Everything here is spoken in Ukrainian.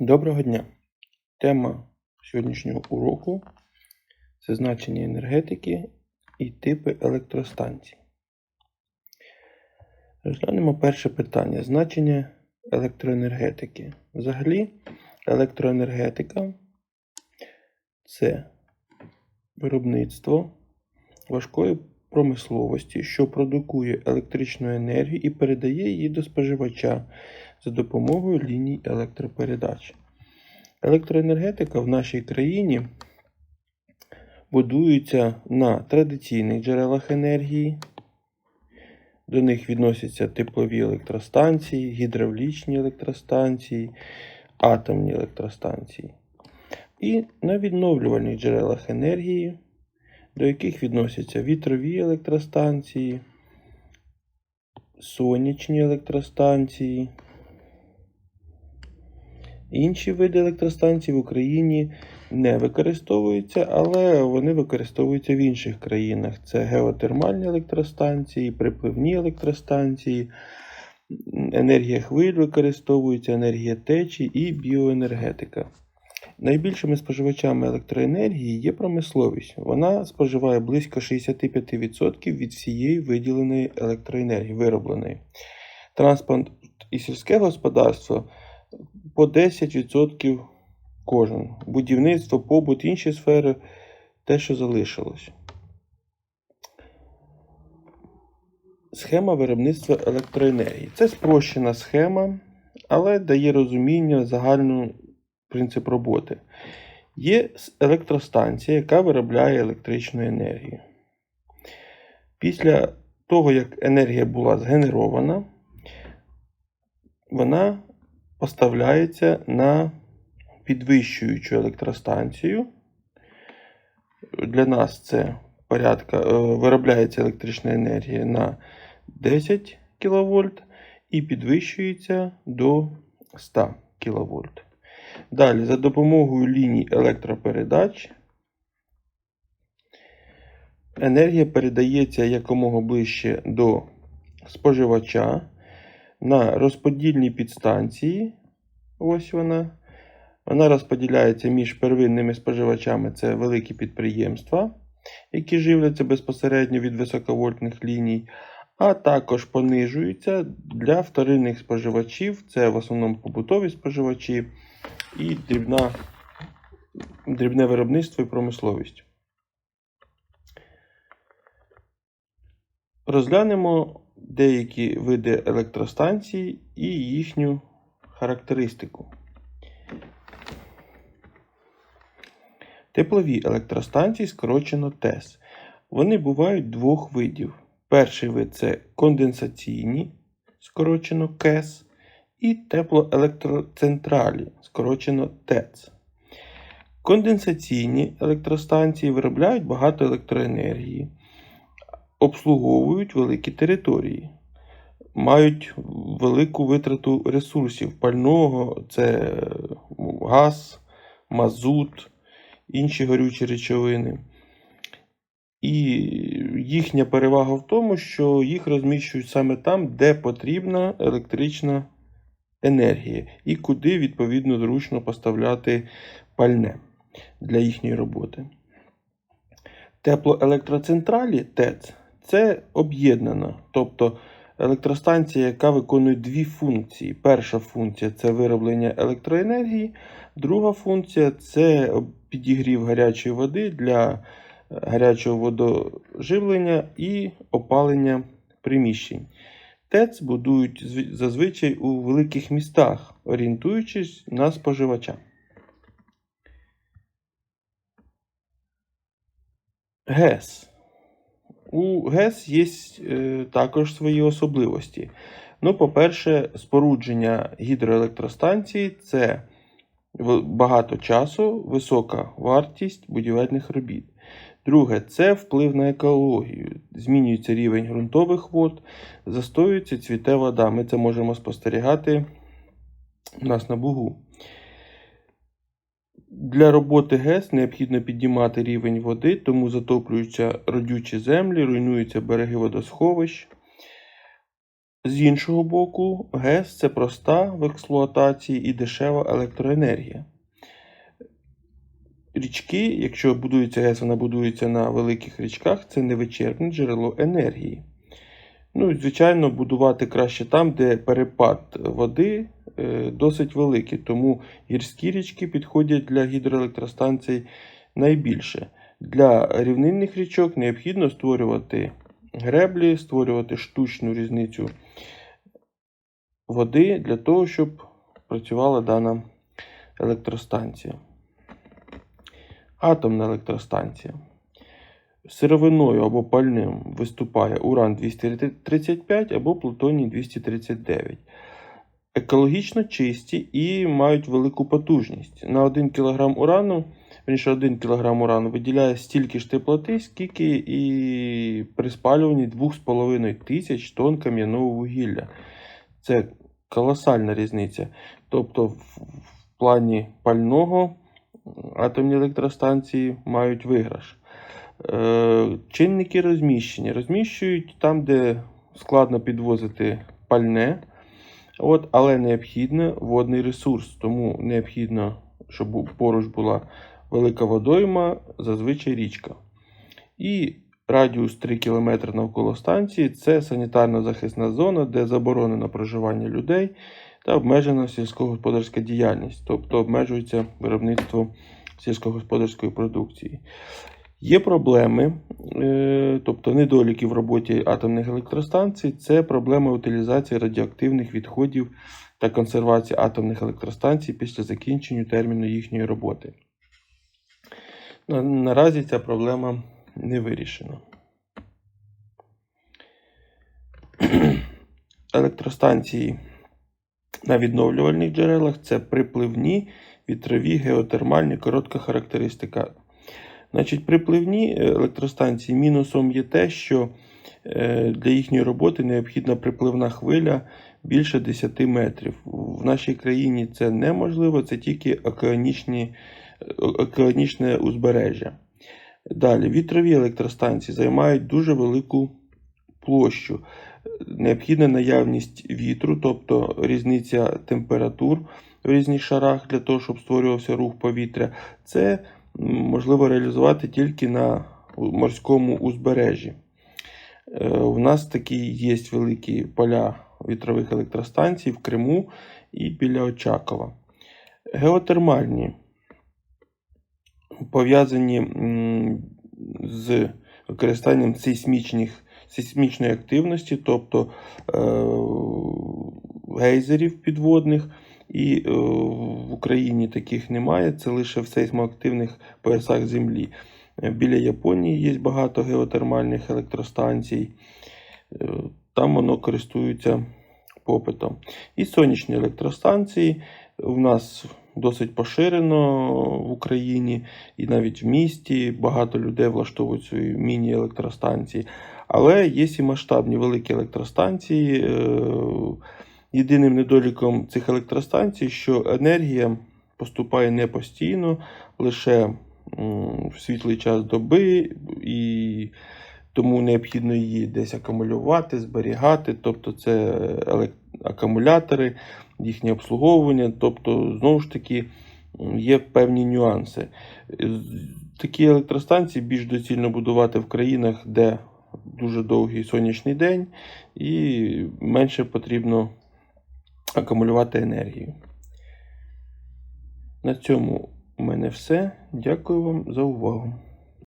Доброго дня! Тема сьогоднішнього уроку це значення енергетики і типи електростанцій. Розглянемо перше питання: значення електроенергетики. Взагалі, електроенергетика це виробництво важкої промисловості, що продукує електричну енергію і передає її до споживача за допомогою ліній електропередач. Електроенергетика в нашій країні будується на традиційних джерелах енергії. До них відносяться теплові електростанції, гідравлічні електростанції, атомні електростанції. І на відновлювальних джерелах енергії, до яких відносяться вітрові електростанції, сонячні електростанції. Інші види електростанцій в Україні не використовуються, але вони використовуються в інших країнах. Це геотермальні електростанції, припливні електростанції, енергія хвиль використовується, енергія течі і біоенергетика. Найбільшими споживачами електроенергії є промисловість. Вона споживає близько 65% від всієї виділеної електроенергії, виробленої. Транспорт і сільське господарство по 10% кожен. Будівництво, побут, інші сфери те, що залишилось. Схема виробництва електроенергії. Це спрощена схема, але дає розуміння загальну принцип роботи. Є електростанція, яка виробляє електричну енергію. Після того, як енергія була згенерована, вона поставляється на підвищуючу електростанцію. Для нас це порядка, е, виробляється електрична енергія на 10 кВт і підвищується до 100 кВт. Далі, за допомогою ліній електропередач, енергія передається якомога ближче до споживача на розподільній підстанції. Ось вона. Вона розподіляється між первинними споживачами це великі підприємства, які живляться безпосередньо від високовольтних ліній, а також понижуються для вторинних споживачів, це в основному побутові споживачі і дрібна, дрібне виробництво і промисловість. Розглянемо деякі види електростанцій і їхню характеристику. Теплові електростанції скорочено ТЕС. Вони бувають двох видів. Перший вид це конденсаційні, скорочено КЕС, і теплоелектроцентралі, скорочено ТЕЦ. Конденсаційні електростанції виробляють багато електроенергії, обслуговують великі території, мають велику витрату ресурсів пального, це газ, мазут, інші горючі речовини. І їхня перевага в тому, що їх розміщують саме там, де потрібна електрична енергія, і куди, відповідно, зручно поставляти пальне для їхньої роботи. Теплоелектроцентралі ТЕЦ це об'єднана, тобто електростанція, яка виконує дві функції. Перша функція це вироблення електроенергії, друга функція це підігрів гарячої води для гарячого водоживлення і опалення приміщень. ТЕЦ будують зазвичай у великих містах, орієнтуючись на споживача. ГЕС. У ГЕС є е, також свої особливості. Ну, по-перше, спорудження гідроелектростанції це багато часу, висока вартість будівельних робіт. Друге, це вплив на екологію. Змінюється рівень ґрунтових вод, застоюється цвіте вода. Ми це можемо спостерігати у нас на бугу. Для роботи ГЕС необхідно піднімати рівень води, тому затоплюються родючі землі, руйнуються береги водосховищ. З іншого боку, ГЕС це проста в експлуатації і дешева електроенергія. Річки, якщо будується ГЕС, вона будується на великих річках, це невичерпне джерело енергії. Ну, і, звичайно, будувати краще там, де перепад води е, досить великий, тому гірські річки підходять для гідроелектростанцій найбільше. Для рівнинних річок необхідно створювати греблі, створювати штучну різницю води для того, щоб працювала дана електростанція. Атомна електростанція. Сировиною або пальним виступає уран 235 або плутоній 239. Екологічно чисті і мають велику потужність. На 1 кг урану, верніше 1 кг урану виділяє стільки ж теплоти, скільки і при спалюванні 2,5 тисяч тонн кам'яного вугілля. Це колосальна різниця. Тобто, в плані пального атомні електростанції мають виграш. Е, Чинники розміщення. Розміщують там, де складно підвозити пальне, от, але необхідно водний ресурс. Тому необхідно, щоб поруч була велика водойма, зазвичай річка. І радіус 3 км навколо станції це санітарна захисна зона, де заборонено проживання людей та обмежена сільськогосподарська діяльність, тобто обмежується виробництво сільськогосподарської продукції. Є проблеми, е, тобто недоліки в роботі атомних електростанцій, це проблема утилізації радіоактивних відходів та консервації атомних електростанцій після закінчення терміну їхньої роботи. Наразі ця проблема не вирішена. Електростанції на відновлювальних джерелах це припливні, вітрові, геотермальні, коротка характеристика. Значить, припливні е, електростанції мінусом є те, що е, для їхньої роботи необхідна припливна хвиля більше 10 метрів. В нашій країні це неможливо, це тільки океанічні, е, океанічне узбережжя. Далі, вітрові електростанції займають дуже велику площу. Необхідна наявність вітру, тобто різниця температур в різних шарах для того, щоб створювався рух повітря. Це можливо реалізувати тільки на морському узбережжі. Е, У нас такі є великі поля вітрових електростанцій в Криму і біля Очакова. Геотермальні пов'язані з використанням сейсмічних, сейсмічної активності, тобто е, гейзерів підводних. І е, в Україні таких немає, це лише в сейсмоактивних поясах Землі. Е, Біля Японії є багато геотермальних електростанцій, Е, там воно користується попитом. І сонячні електростанції у нас досить поширено в Україні і навіть в місті багато людей влаштовують свої міні-електростанції. Але є і масштабні великі електростанції. Е, Єдиним недоліком цих електростанцій, що енергія поступає не постійно, лише в світлий час доби, і тому необхідно її десь акумулювати, зберігати. Тобто це акумулятори, їхнє обслуговування. Тобто, знову ж таки, є певні нюанси. Такі електростанції більш доцільно будувати в країнах, де дуже довгий сонячний день, і менше потрібно акумулювати енергію. На цьому у мене все. Дякую вам за увагу.